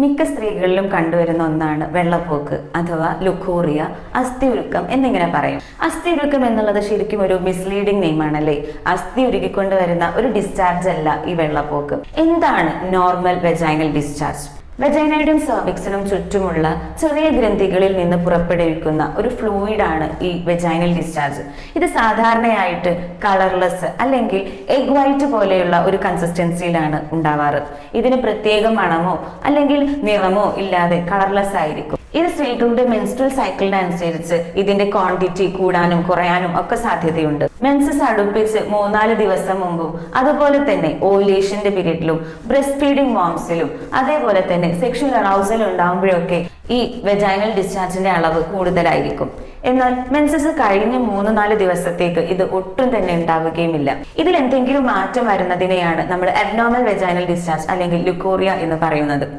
മിക്ക സ്ത്രീകളിലും കണ്ടുവരുന്ന ഒന്നാണ് വെള്ളപ്പോക്ക് അഥവാ ലുക്കോറിയ അസ്ഥി ഉരുക്കം എന്നിങ്ങനെ പറയും. അസ്ഥി ഉരുക്കം എന്നുള്ളത് ശരിക്കും ഒരു മിസ്ലീഡിംഗ് നെയിം ആണല്ലേ? അസ്ഥി ഉരുക്കിക്കൊണ്ട് വരുന്ന ഒരു ഡിസ്ചാർജ് അല്ല ഈ വെള്ളപ്പോക്ക്. എന്താണ് നോർമൽ വെജൈനൽ ഡിസ്ചാർജ് വെജൈനയുടെയും സർവിക്സിനും ചുറ്റുമുള്ള ചെറിയ ഗ്രന്ഥികളിൽ നിന്ന് പുറപ്പെടുവിക്കുന്ന ഒരു ഫ്ലൂയിഡ് ആണ് ഈ വെജൈനൽ ഡിസ്ചാർജ് ഇത് സാധാരണയായിട്ട് കളർലെസ് അല്ലെങ്കിൽ എഗ് വൈറ്റ് പോലെയുള്ള ഒരു കൺസിസ്റ്റൻസിയിലാണ് ഉണ്ടാവാറ്. ഇതിന് പ്രത്യേക മണമോ അല്ലെങ്കിൽ നിറമോ ഇല്ലാതെ കളർലെസ് ആയിരിക്കും. ഇത് സ്ത്രീകളുടെ മെൻസ്ട്രൽ സൈക്കിളിന് അനുസരിച്ച് ഇതിന്റെ ക്വാണ്ടിറ്റി കൂടാനും കുറയാനും ഒക്കെ സാധ്യതയുണ്ട്. മെൻസസ് അടുപ്പിച്ച് മൂന്നാൽ ദിവസം മുമ്പും അതുപോലെ തന്നെ ഓവുലേഷന്റെ പീരീഡിലും ബ്രസ്റ്റ് ഫീഡിംഗ് മോംസിലും അതേപോലെ തന്നെ സെക്ഷൽ അറൗസൽ ഉണ്ടാകുമ്പോഴൊക്കെ ഈ വെജൈനൽ ഡിസ്ചാർജിന്റെ അളവ് കൂടുതലായിരിക്കും. എന്നാൽ മെൻസസ് കഴിഞ്ഞ മൂന്ന് നാല് ദിവസത്തേക്ക് ഇത് ഒട്ടും തന്നെ ഉണ്ടാവുകയുമില്ല. ഇതിൽ എന്തെങ്കിലും മാറ്റം വരുന്നതിനെയാണ് നമ്മൾ അബ്നോർമൽ വെജൈനൽ ഡിസ്ചാർജ് അല്ലെങ്കിൽ ലുക്കോറിയ എന്ന് പറയുന്നത്.